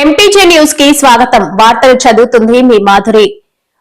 MPJ న్యూస్కి స్వాగతం. వార్తలు చదువుతుంది మీ Madhuri.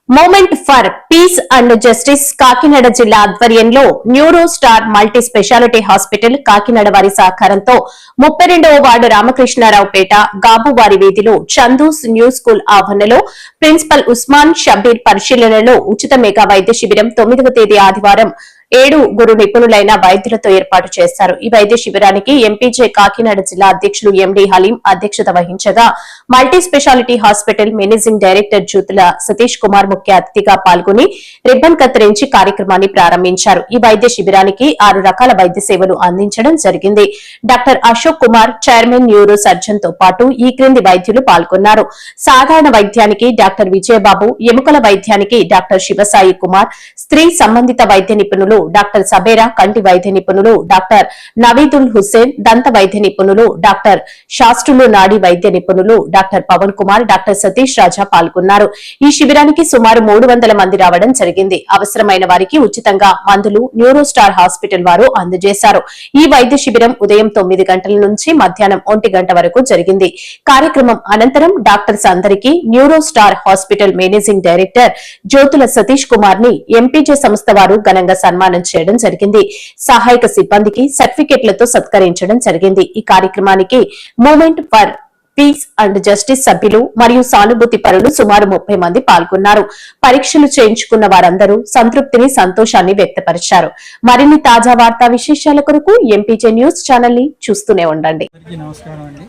Movement for peace and justice Kakinada జిల్లా ఆధ్వర్యంలో neuro star multi speciality hospital Kakinada వారి సహకారంతో ముప్పై రెండవ వార్డు రామకృష్ణారావుపేట గాబువారి వీధిలో చందూస్ న్యూ స్కూల్ ఆవరణలో ప్రిన్సిపల్ ఉస్మాన్ షబీర్ పరిశీలనలో ఉచిత మెగా వైద్య శిబిరం తొమ్మిదవ తేదీ ఆదివారం ఏడు గురు నిపుణులైన వైద్యులతో ఏర్పాటు చేశారు. ఈ వైద్య శిబిరానికి ఎంపీజే కాకినాడ జిల్లా అధ్యక్షులు ఎండి హలీం అధ్యక్షత వహించగా multi speciality hospital managing director Jyothula Satish Kumar ముఖ్య అతిథిగా పాల్గొని రిబ్బన్ కత్తిరించి కార్యక్రమాన్ని ప్రారంభించారు. ఈ వైద్య శిబిరానికి ఆరు రకాల వైద్య సేవలు అందించడం జరిగింది. Doctor Ashok Kumar chairman neuro సర్జన్తో పాటు ఈ క్రింది వైద్యులు పాల్గొన్నారు. సాధారణ వైద్యానికి డాక్టర్ విజయబాబు ఎముకల వైద్యానికి డాక్టర్ శివసాయి కుమార్ స్త్రీ సంబంధిత వైద్య నిపుణులు డాక్టర్ సబేరా కంటి వైద్య నిపుణులు డాక్టర్ నవీదుల్ హుస్సేన్ దంత వైద్య నిపుణులు డాక్టర్ శాస్త్రులు నాడి వైద్య నిపుణులు డాక్టర్ పవన్ కుమార్ డాక్టర్ సతీష్ రాజా పాల్గొన్నారు. ఈ శిబిరానికి సుమారు మూడు మంది రావడం జరిగింది. అవసరమైన వారికి ఉచితంగా మందులు న్యూరోస్టార్ హాస్పిటల్ వారు అందజేశారు. ఈ వైద్య శిబిరం ఉదయం తొమ్మిది గంటల నుంచి మధ్యాహ్నం ఒంటి గంట వరకు జరిగింది. కార్యక్రమం అనంతరం డాక్టర్స్ అందరికీ neuro star hospital managing director Jyothula Satish కుమార్ని ఎంపీజే సంస్థ వారు ఘనంగా సన్మానం చేయడం జరిగింది. సహాయక సిబ్బందికి సర్టిఫికెట్లతో సత్కరించడం జరిగింది. ఈ కార్యక్రమానికి movement for peace and justice సభ్యులు మరియు సానుభూతి పరులు సుమారు ముప్పై మంది పాల్గొన్నారు. పరీక్షలు చేయించుకున్న వారందరూ సంతృప్తిని సంతోషాన్ని వ్యక్తపరిచారు. మరిన్ని తాజా వార్తా విశేషాల కొరకు ఎంపీజే న్యూస్ ఛానల్ని చూస్తూనే ఉండండి. నమస్కారం అండి.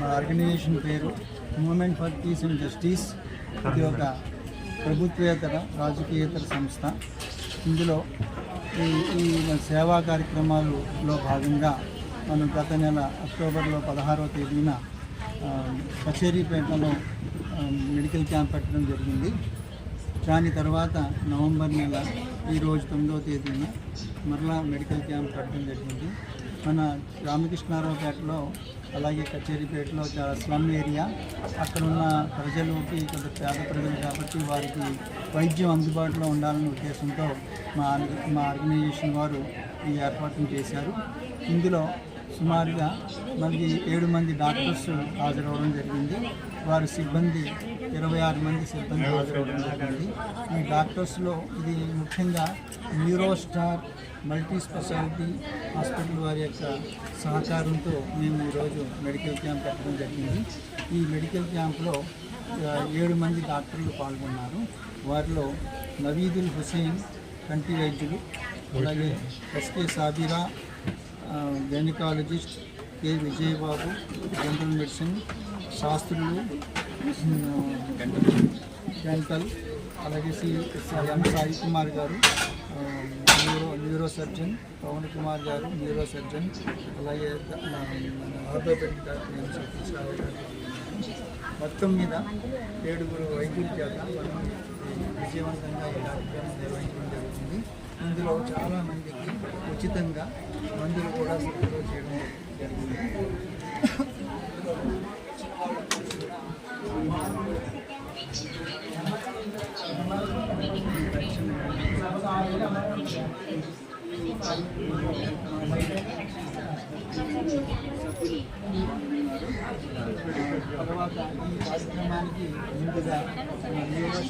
మా ఆర్గనైజేషన్ పేరు movement for peace and justice ఇది ఒక ప్రభుత్వేతర రాజకీయేతర సంస్థ. ఇందులో ఈ ఈ సేవా కార్యక్రమాలలో భాగంగా మనం గత నెల అక్టోబర్లో పదహారవ తేదీన కచేరీపేటలో మెడికల్ క్యాంప్ పెట్టడం జరిగింది. దాని తర్వాత నవంబర్ నెల ఈరోజు తొమ్మిదవ తేదీన మరలా మెడికల్ క్యాంప్ పెట్టడం జరిగింది. మన రామకృష్ణారావుపేటలో అలాగే కచేరీపేటలో చాలా స్లమ్ ఏరియా. అక్కడ ఉన్న ప్రజలకి కొంత పేద ప్రజలు కాబట్టి వారికి వైద్యం అందుబాటులో ఉండాలనే ఉద్దేశంతో మా మా ఆర్గనైజేషన్ వారు ఈ ఏర్పాటును చేశారు. ఇందులో సుమారుగా మనకి ఏడు మంది డాక్టర్స్ హాజరవడం జరిగింది. వారి సిబ్బంది ఇరవై ఆరు మంది సిబ్బంది హాజరవడం జరిగింది. ఈ డాక్టర్స్లో ఇది ముఖ్యంగా న్యూరోస్టార్ మల్టీ స్పెషాలిటీ హాస్పిటల్ వారి యొక్క సహకారంతో మేము ఈరోజు మెడికల్ క్యాంప్ పెట్టడం జరిగింది. ఈ మెడికల్ క్యాంప్లో ఏడు మంది డాక్టర్లు పాల్గొన్నారు. వారిలో నవీదుల్ హుసేన్ కంటి వైద్యులు అలాగే SK Sabira gynaecologist K Vijayababu general medicine శాస్త్రులు డెంటల్ అలాగే శ్రీ ఎం సాయి కుమార్ గారు neuro neuro surgeon Pavan Kumar గారు న్యూరో సర్జన్ అలాగే ఆర్థోపెడిక్ డాక్టర్ మొత్తం మీద ఏడుగురు వైద్యుల చేత మనం విజయవంతంగా ఈ కార్యక్రమం నిర్వహించడం జరుగుతుంది. ఇందులో చాలామందికి ఉచితంగా మందులు కూడా సరఫరా చేయడం జరిగింది తర్వాత ఈ కార్యక్రమానికి ముందుగా న్యూరో